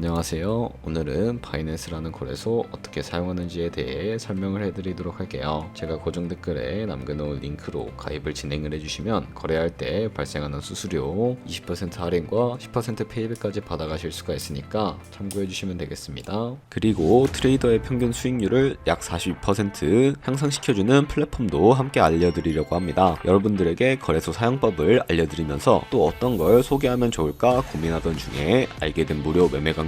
안녕하세요. 오늘은 바이낸스라는 거래소 어떻게 사용하는지에 대해 설명을 해드리도록 할게요. 제가 고정 댓글에 남겨놓은 링크로 가입을 진행을 해주시면 거래할 때 발생하는 수수료 20% 할인과 10% 페이백까지 받아가실 수가 있으니까 참고해주시면 되겠습니다. 그리고 트레이더의 평균 수익률을 약 42% 향상시켜주는 플랫폼도 함께 알려드리려고 합니다. 여러분들에게 거래소 사용법을 알려드리면서 또 어떤 걸 소개하면 좋을까 고민하던 중에 알게 된 무료 매매 강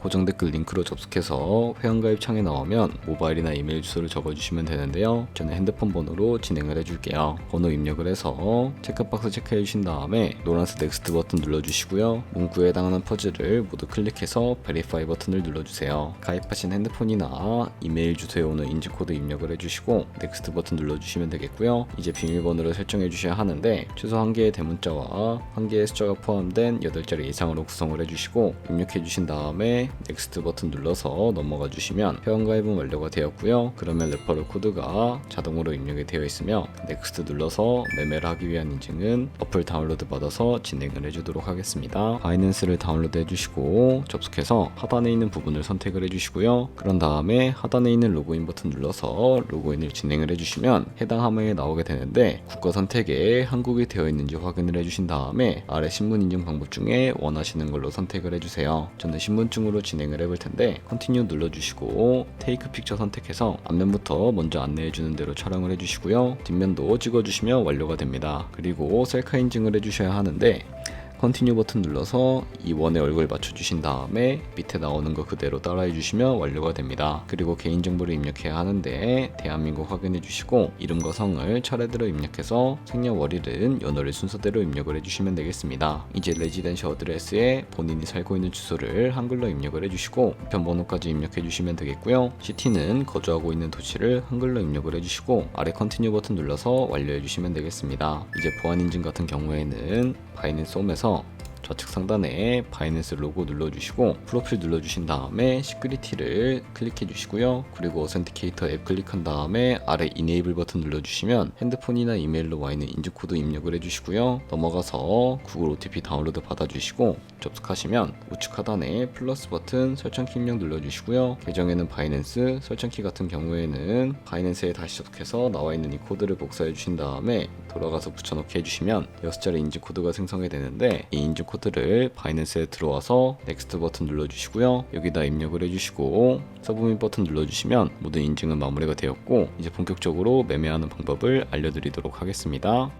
고정 댓글 링크로 접속해서 회원가입 창에 나오면 모바일이나 이메일 주소를 적어주시면 되는데요. 저는 핸드폰 번호로 진행을 해줄게요. 번호 입력을 해서 체크박스 체크해 주신 다음에 노란색 넥스트 버튼 눌러주시고요. 문구에 해당하는 퍼즐을 모두 클릭해서 베리파이 버튼을 눌러주세요. 가입하신 핸드폰이나 이메일 주소에 오는 인증코드 입력을 해주시고 넥스트 버튼 눌러주시면 되겠고요. 이제 비밀번호를 설정해 주셔야 하는데 최소 한 개의 대문자와 한 개의 숫자가 포함된 8자리 이상으로 구성을 해주시고 입력해 주신 다음에 넥스트 버튼 눌러서 넘어가 주시면 회원가입은 완료가 되었고요. 그러면 레퍼럴 코드가 자동으로 입력이 되어 있으며 넥스트 눌러서 매매를 하기 위한 인증은 어플 다운로드 받아서 진행을 해주도록 하겠습니다. 바이낸스를 다운로드 해주시고 접속해서 하단에 있는 부분을 선택을 해주시고요. 그런 다음에 하단에 있는 로그인 버튼 눌러서 로그인을 진행을 해주시면 해당 화면에 나오게 되는데 국가 선택에 한국이 되어 있는지 확인을 해주신 다음에 아래 신분 인증 방법 중에 원하시는 걸로 선택을 해주세요. 저는 신분증으로 진행을 해볼 텐데 컨티뉴 눌러주시고 테이크 픽처 선택해서 앞면부터 먼저 안내해주는 대로 촬영을 해주시고요. 뒷면도 찍어주시면 완료가 됩니다. 그리고 셀카 인증을 해주셔야 하는데 컨티뉴 버튼 눌러서 이 원의 얼굴 맞춰주신 다음에 밑에 나오는 거 그대로 따라해 주시면 완료가 됩니다. 그리고 개인정보를 입력해야 하는데 대한민국 확인해 주시고 이름과 성을 차례대로 입력해서 생년월일은 연월일 순서대로 입력을 해주시면 되겠습니다. 이제 레지던시 어드레스에 본인이 살고 있는 주소를 한글로 입력을 해주시고 우편번호까지 입력해 주시면 되겠고요. 시티는 거주하고 있는 도시를 한글로 입력을 해주시고 아래 컨티뉴 버튼 눌러서 완료해 주시면 되겠습니다. 이제 보안 인증 같은 경우에는 바이낸스 홈에서 해서 좌측 상단에 바이낸스 로고 눌러주시고 프로필 눌러주신 다음에 시크리티를 클릭해 주시고요. 그리고 어센티케이터 앱 클릭한 다음에 아래 이네이블 버튼 눌러주시면 핸드폰이나 이메일로 와 있는 인증코드 입력을 해주시고요. 넘어가서 구글 OTP 다운로드 받아주시고 접속하시면 우측 하단에 플러스 버튼 설정키 입력 눌러주시고요. 계정에는 바이낸스, 설정키 같은 경우에는 바이낸스에 다시 접속해서 나와 있는 이 코드를 복사해 주신 다음에 돌아가서 붙여넣기 해주시면 6자리 인증 코드가 생성이 되는데 이 인증 코드를 바이낸스에 들어와서 넥스트 버튼 눌러주시고요. 여기다 입력을 해주시고 서브밋 버튼 눌러주시면 모든 인증은 마무리가 되었고 이제 본격적으로 매매하는 방법을 알려드리도록 하겠습니다.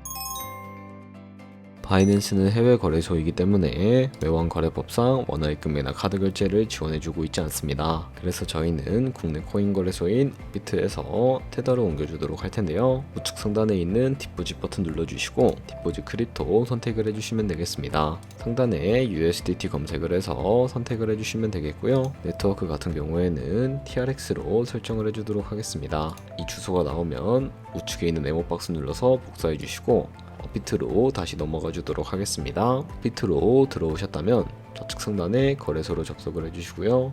바이낸스는 해외 거래소이기 때문에 외환 거래법상 원화입금이나 카드 결제를 지원해주고 있지 않습니다. 그래서 저희는 국내 코인 거래소인 비트에서 테더를 옮겨주도록 할 텐데요. 우측 상단에 있는 디포짓 버튼 눌러주시고 디포짓 크립토 선택을 해주시면 되겠습니다. 상단에 USDT 검색을 해서 선택을 해주시면 되겠고요. 네트워크 같은 경우에는 TRX로 설정을 해주도록 하겠습니다. 이 주소가 나오면 우측에 있는 네모 박스 눌러서 복사해 주시고 비트로 다시 넘어가 주도록 하겠습니다. 비트로 들어오셨다면 좌측 상단에 거래소로 접속을 해주시고요.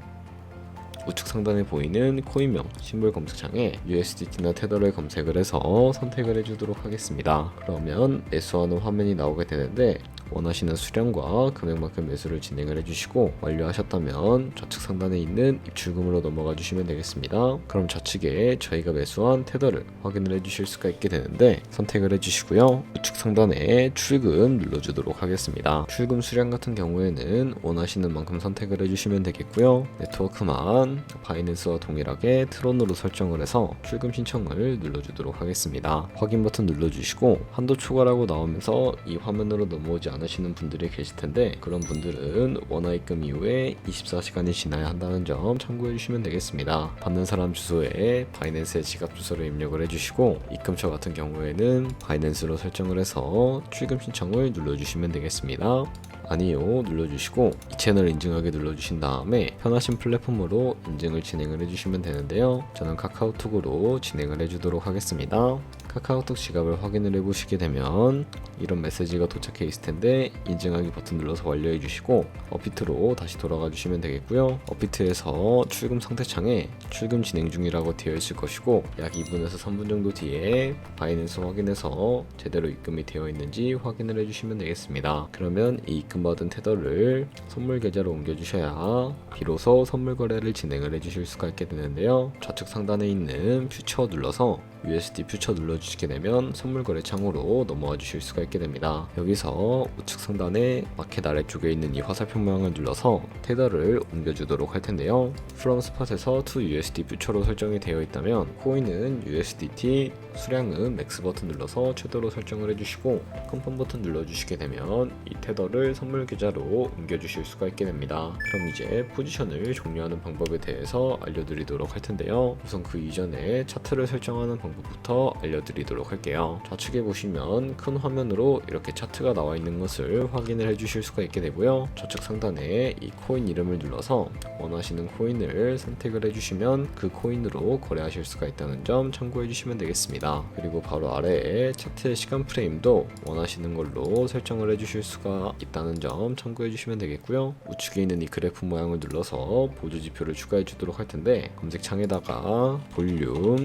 우측 상단에 보이는 코인명 심볼 검색창에 USDT나 테더를 검색을 해서 선택을 해주도록 하겠습니다. 그러면 매수하는 화면이 나오게 되는데 원하시는 수량과 금액만큼 매수를 진행을 해주시고 완료하셨다면 좌측 상단에 있는 입출금으로 넘어가 주시면 되겠습니다. 그럼 좌측에 저희가 매수한 테더를 확인을 해주실 수가 있게 되는데 선택을 해주시고요. 우측 상단에 출금 눌러주도록 하겠습니다. 출금 수량 같은 경우에는 원하시는 만큼 선택을 해주시면 되겠고요. 네트워크만 바이낸스와 동일하게 트론으로 설정을 해서 출금 신청을 눌러주도록 하겠습니다. 확인 버튼 눌러주시고 한도 초과라고 나오면서 이 화면으로 넘어오지 않 으시는 분들이 계실 텐데 그런 분들은 원화 입금 이후에 24시간이 지나야 한다는 점 참고해 주시면 되겠습니다. 받는 사람 주소에 바이낸스의 지갑 주소를 입력을 해주시고 입금처 같은 경우에는 바이낸스로 설정을 해서 출금 신청을 눌러주시면 되겠습니다. 아니요 눌러주시고 이 채널 인증하기 눌러주신 다음에 편하신 플랫폼으로 인증을 진행을 해주시면 되는데요. 저는 카카오톡으로 진행을 해주도록 하겠습니다. 카카오톡 지갑을 확인을 해보시게 되면 이런 메시지가 도착해 있을 텐데 인증하기 버튼 눌러서 완료해 주시고 어피트로 다시 돌아가 주시면 되겠고요. 어피트에서 출금 상태창에 출금 진행 중이라고 되어 있을 것이고 약 2분에서 3분 정도 뒤에 바이낸스 확인해서 제대로 입금이 되어 있는지 확인을 해주시면 되겠습니다. 그러면 이 입금받은 테더를 선물 계좌로 옮겨주셔야 비로소 선물 거래를 진행을 해주실 수가 있게 되는데요. 좌측 상단에 있는 퓨처 눌러서 USD 퓨처 눌러주시 게 되면 선물 거래 창으로 넘어와 주실 수가 있게 됩니다. 여기서 우측 상단에 마켓 아래쪽에 있는 이 화살표 모양을 눌러서 테더를 옮겨주도록 할 텐데요. From Spot에서 to USD 퓨처로 설정이 되어 있다면 코인은 USDT 수량은 맥스 버튼 눌러서 최대로 설정을 해주시고 컨펌 버튼 눌러주시게 되면 이 테더를 선물 계좌로 옮겨주실 수가 있게 됩니다. 그럼 이제 포지션을 종료하는 방법에 대해서 알려드리도록 할 텐데요. 우선 그 이전에 차트를 설정하는 방법부터 알려 드리도록 할게요. 좌측에 보시면 큰 화면으로 이렇게 차트가 나와 있는 것을 확인을 해주실 수가 있게 되고요. 좌측 상단에 이 코인 이름을 눌러서 원하시는 코인을 선택을 해주시면 그 코인으로 거래하실 수가 있다는 점 참고해 주시면 되겠습니다. 그리고 바로 아래에 차트의 시간 프레임도 원하시는 걸로 설정을 해주실 수가 있다는 점 참고해 주시면 되겠고요. 우측에 있는 이 그래프 모양을 눌러서 보조 지표를 추가해 주도록 할 텐데 검색창에다가 볼륨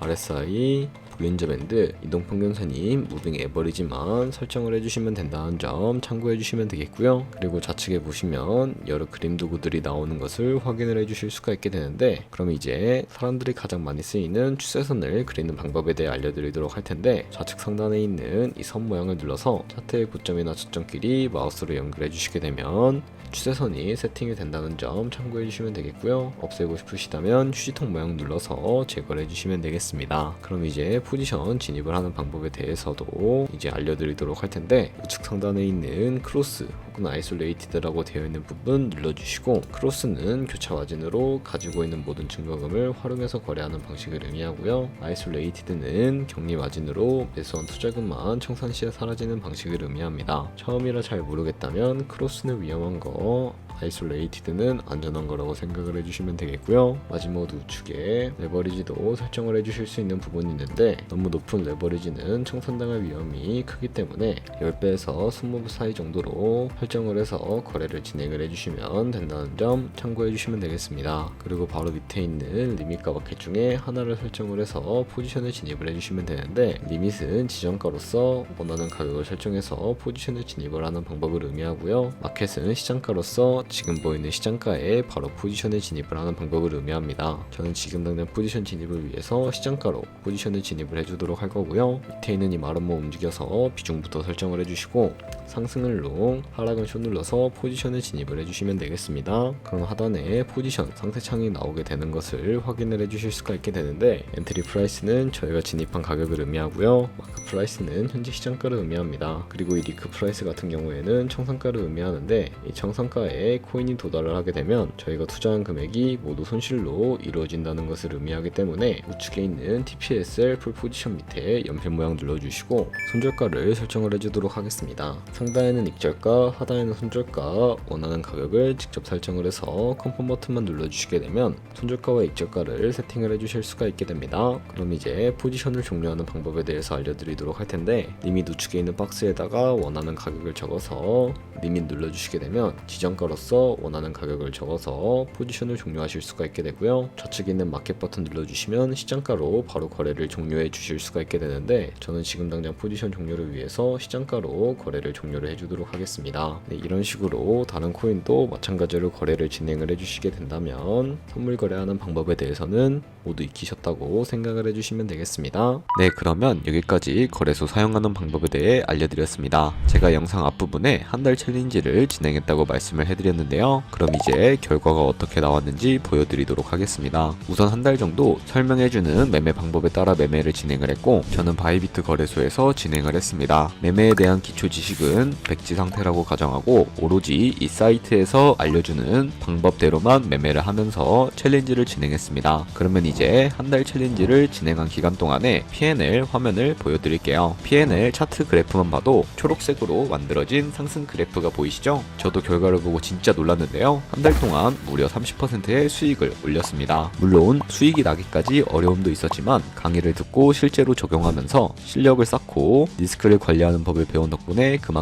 RSI 볼린저 밴드 이동평균선이 무빙 에버리지만 설정을 해주시면 된다는 점 참고해 주시면 되겠고요. 그리고 좌측에 보시면 여러 그림 도구들이 나오는 것을 확인을 해주실 수가 있게 되는데 그럼 이제 사람들이 가장 많이 쓰이는 추세선을 그리는 방법에 대해 알려드리도록 할 텐데 좌측 상단에 있는 이 선 모양을 눌러서 차트의 고점이나 저점끼리 마우스로 연결해 주시게 되면 추세선이 세팅이 된다는 점 참고해 주시면 되겠고요. 없애고 싶으시다면 휴지통 모양 눌러서 제거를 해주시면 되겠습니다. 그럼 이제 포지션 진입을 하는 방법에 대해서도 이제 알려드리도록 할 텐데 우측 상단에 있는 크로스 혹은 아이솔레이티드라고 되어 있는 부분 눌러주시고 크로스는 교차 마진으로 가지고 있는 모든 증거금을 활용해서 거래하는 방식을 의미하고요. 아이솔레이티드는 격리 마진으로 매수한 투자금만 청산 시에 사라지는 방식을 의미합니다. 처음이라 잘 모르겠다면 크로스는 위험한 거 아이솔레이티드는 안전한 거라고 생각을 해주시면 되겠고요. 마지막 우측에 레버리지도 설정을 해주실 수 있는 부분이 있는데 너무 높은 레버리지는 청산당할 위험이 크기 때문에 10배에서 20배 사이 정도로 설정을 해서 거래를 진행을 해주시면 된다는 점 참고해 주시면 되겠습니다. 그리고 바로 밑에 있는 리밋과 마켓 중에 하나를 설정을 해서 포지션에 진입을 해주시면 되는데 리밋은 지정가로서 원하는 가격을 설정해서 포지션에 진입을 하는 방법을 의미하고요. 마켓은 시장가로서 지금 보이는 시장가에 바로 포지션에 진입을 하는 방법을 의미합니다. 저는 지금 당장 포지션 진입을 위해서 시장가로 포지션에 진입 을 해주도록 할 거고요. 밑에 있는 이 마름모 움직여서 비중부터 설정을 해주시고 상승을 롱, 하락은 숏 눌러서 포지션에 진입을 해주시면 되겠습니다. 그럼 하단에 포지션 상태 창이 나오게 되는 것을 확인을 해주실 수가 있게 되는데 엔트리 프라이스는 저희가 진입한 가격을 의미하고요. 마크 프라이스는 현재 시장가를 의미합니다. 그리고 이 리크 프라이스 같은 경우에는 청산가를 의미하는데 이 청산가에 코인이 도달을 하게 되면 저희가 투자한 금액이 모두 손실로 이루어진다는 것을 의미하기 때문에 우측에 있는 TPSL 풀 포지션 밑에 연필 모양 눌러주시고 손절가를 설정을 해주도록 하겠습니다. 상단에는 익절가, 하단에는 손절가, 원하는 가격을 직접 설정을 해서 컨펌 버튼만 눌러주시게 되면 손절가와 익절가를 세팅을 해주실 수가 있게 됩니다. 그럼 이제 포지션을 종료하는 방법에 대해서 알려드리도록 할 텐데 리밋 우측에 있는 박스에다가 원하는 가격을 적어서 리밋 눌러주시게 되면 지정가로서 원하는 가격을 적어서 포지션을 종료하실 수가 있게 되고요. 좌측에 있는 마켓 버튼 눌러주시면 시장가로 바로 거래를 종료해 주실 수가 있게 되는데 저는 지금 당장 포지션 종료를 위해서 시장가로 거래를 종료를 해주도록 하겠습니다. 네, 이런 식으로 다른 코인도 마찬가지로 거래를 진행을 해주시게 된다면 선물 거래하는 방법에 대해서는 모두 익히셨다고 생각을 해주시면 되겠습니다. 네, 그러면 여기까지 거래소 사용하는 방법에 대해 알려드렸습니다. 제가 영상 앞부분에 한 달 챌린지를 진행했다고 말씀을 해드렸는데 달이었는데요. 그럼 이제 결과가 어떻게 나왔는지 보여드리도록 하겠습니다. 우선 한 달 정도 설명해주는 매매 방법에 따라 매매를 진행을 했고 저는 바이비트 거래소에서 진행을 했습니다. 매매에 대한 기초 지식은 백지 상태라고 가정하고 오로지 이 사이트에서 알려주는 방법대로만 매매를 하면서 챌린지를 진행했습니다. 그러면 이제 한 달 챌린지를 진행한 기간 동안에 P&L 화면을 보여드릴게요. P&L 차트 그래프만 봐도 초록색으로 만들어진 상승 그래프가 보이시죠? 저도 결과를 보고 진짜 놀랐는데요. 한 달 동안 무려 30%의 수익을 올렸습니다. 물론 수익이 나기까지 어려움도 있었지만 강의를 듣고 실제로 적용하면서 실력을 쌓고 리스크를 관리하는 법을 배운 덕분에 그만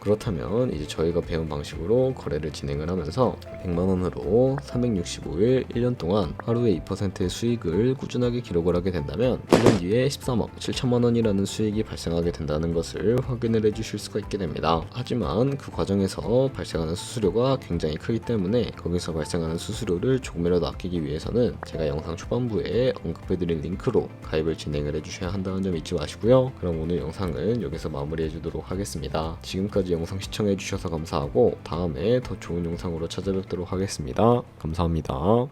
그렇다면 이제 저희가 배운 방식으로 거래를 진행을 하면서 100만 원으로 365일 1년 동안 하루에 2%의 수익을 꾸준하게 기록을 하게 된다면 1년 뒤에 13억 7천만 원이라는 수익이 발생하게 된다는 것을 확인을 해 주실 수가 있게 됩니다. 하지만 그 과정에서 발생하는 수수료가 굉장히 크기 때문에 거기서 발생하는 수수료를 조금이라도 아끼기 위해서는 제가 영상 초반부에 언급해드린 링크로 가입을 진행을 해주셔야 한다는 점 잊지 마시고요. 그럼 오늘 영상은 여기서 마무리해 주도록 하겠습니다. 지금 영상 시청해 주셔서 감사하고 다음에 더 좋은 영상으로 찾아뵙도록 하겠습니다. 감사합니다.